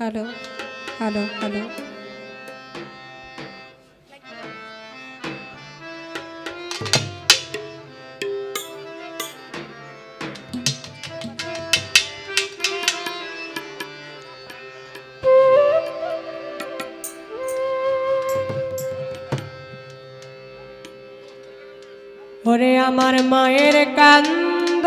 Hello hello hello ওরে আমার মায়ের কান্দ।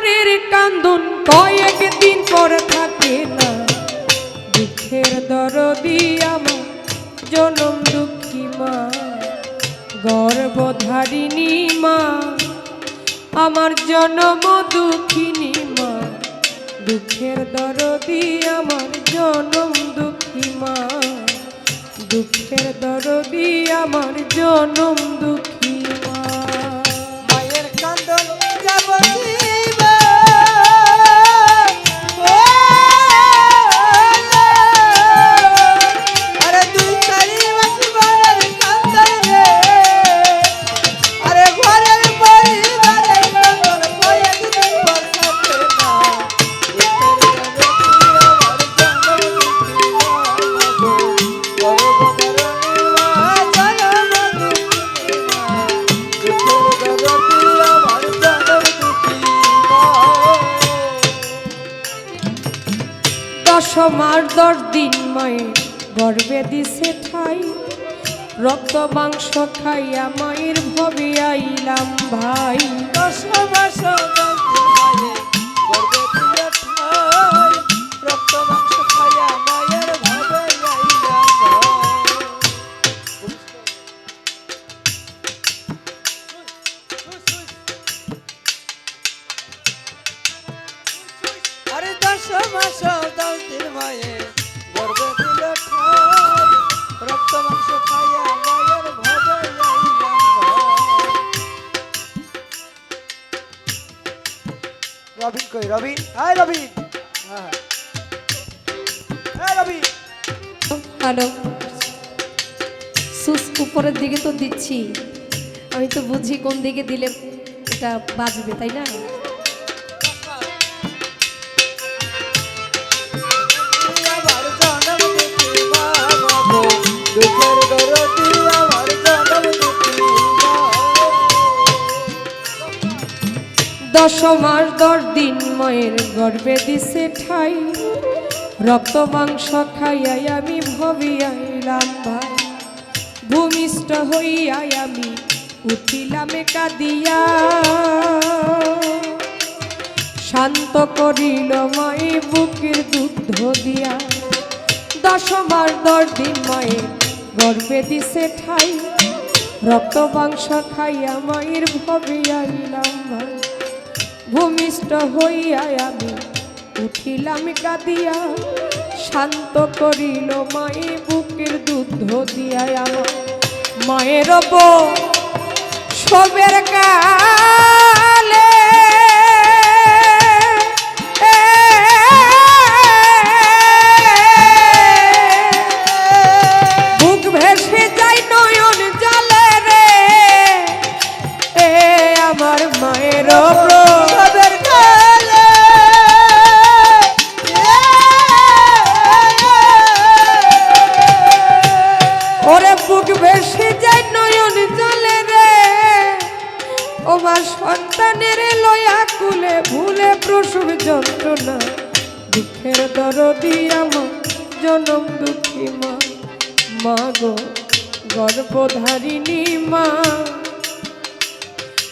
পরিবারের কান্দন কয়েক দিন পর থাকে না। দুঃখের দরদি আমার, জনম দুঃখী মা। গর্ভধারিণী মা, আমার জনম দুঃখিনী মা। দুঃখের দরদি আমার, জনম দুঃখী মা। দুঃখের দরদি আমার, জনম দুঃখী মাস দশ দিন মায়ের গর্বে দিছে ঠাই। রক্ত, মাংস খাইয়া মায়ের ভবে আইলাম ভাই। দশ মাস মায়ে গর্বে দিলে ঠাই রক্ত রবিন কই, রবিন? হাই হ্যাঁ। হ্যাঁ রবিন। হ্যালো। সুস, উপরের দিকে তো দিচ্ছি। আমি তো বুঝি কোন দিকে দিলে এটা বাজবে, তাই না? মা দশ দিন মায়ের। গর্বে দিছে ঠাই। রক্ত মাংস খাইয়াই আমি ভবি আইলাম ভাই। ভূমিষ্ঠ হইয়াই আমি উঠিলাম কাদিয়া। শান্ত করিল মাই বুকের দুগ্ধ দিয়া। দশমার দশ দিন মায়ের গর্বে দিছে ঠাই, রক্ত মাংস খাইয়া মায়ের ভবে আইলাম ভাই। ভূমিষ্ঠ হইয়া আমি উঠিলাম কাঁদিয়া, শান্ত করিল মায়ে বুকের দুধ দিয়া আমার মায়ের বউ সবের কালে ওরে বুক ভেসে যায় নয়ন জলে রে। ও সন্তানের লয়া কুলে ভুলে প্রসব যন্ত্রণা, দুঃখের দরদি আমার জনম দুঃখী মা। মা গো, গর্ভধারিণী মা।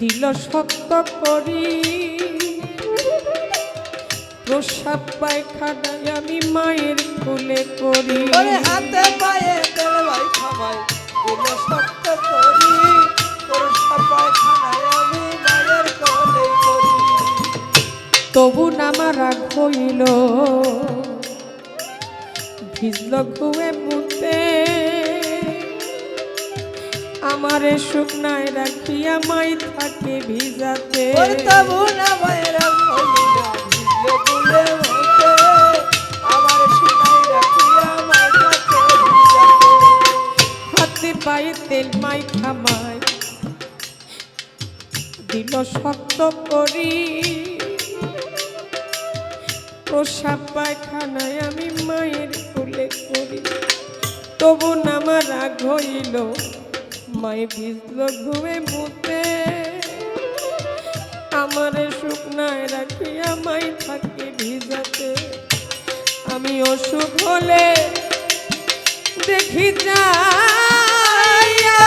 দিল সত্য করি প্রসাব পায়খানায় আমি মায়ের ফুলে করি হাতে পায়ে তেল ভাই খামাই দিল সত্য করি তোর সবাই আমি মায়ের কোলে করি তবু নামা রাগ হইল ভিজল ঘুমে মুতে। আমারে শুকনায় রাখিয়া মাই থাকে ভিজাতে। তবু না পায়ে তেল মাই খামায় দিল শক্ত করি। প্রসাব পায়খানায় আমি মায়ের কোলে করি। তবু নামার রাগ হইল মায়ে ভিজল ঘুমে মুতে, আমারে শুকনায় রাখিয়া মাই থাকে ভিজাতে। আমি অসুখ হলে দেখি যাইয়া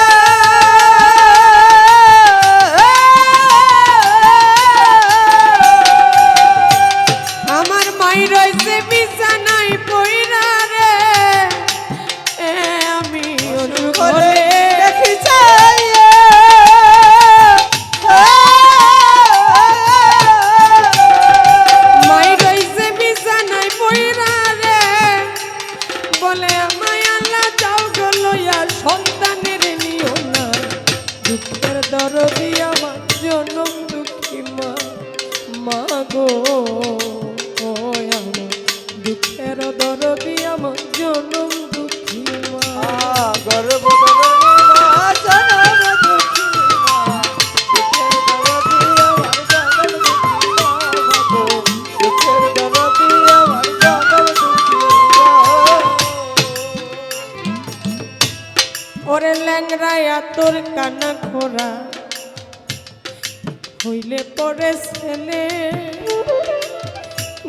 পরে ছেলে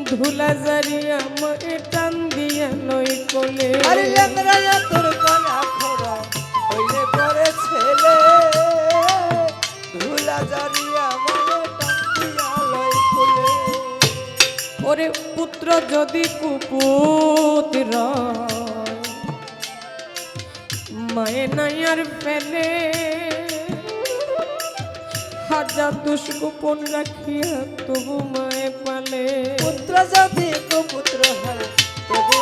ধুলা জারিয়া আমাকে টান দিয়া লই কোলে। আরে ল্যাংড়া তোর কলা খোরা হইলে পরে ছেলে। ধুলা জারিয়া মনে টাকিয়া লয় ফুলে ওরে পুত্র যদি কুপুত্র মায়ে নাই আর ফেলে। হাজার দুষ্গোপন রাখিয়া তবু মায়ে পালে। পুত্র যদি কুপুত্র হয় তবু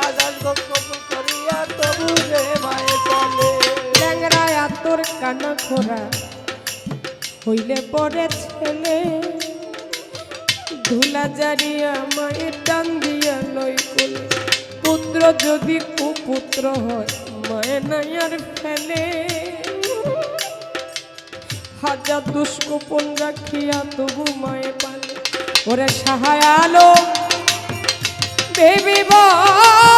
হাজার গল্প করিয়া তবু রে মায়ে চলে ল্যাংরায় তোর কানা খোরা হইলে পরে ছেলে। ধুলা জারিয়া মায়ের টান দিয়া লই কোলে পুত্র যদি কুপুত্র হয় মায়ের নাই আর ফেলে। হাজার দুষ্কোপন রাখিয়া তবু মায়ে পালে। ওরে সাহায় আলো বেবি বলে।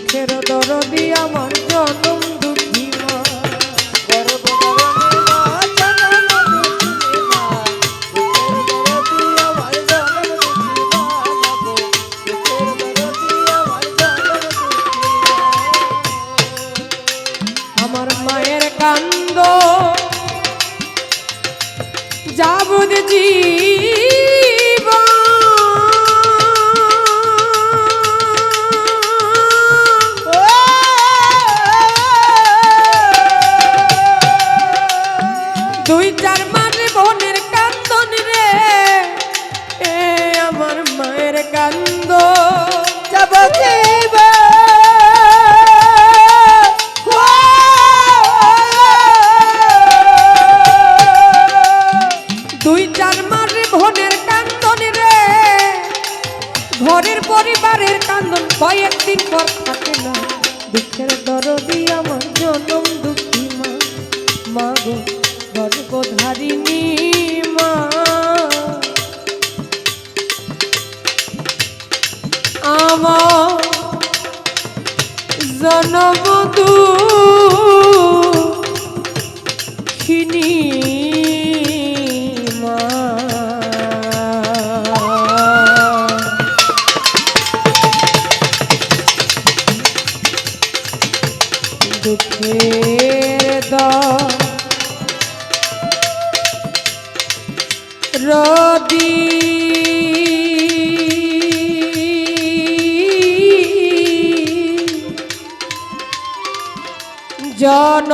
দুঃখের দরদি আমার জনম আমার মায়ের কান্দ যাবুদ জীব দুঃখের রবি। জন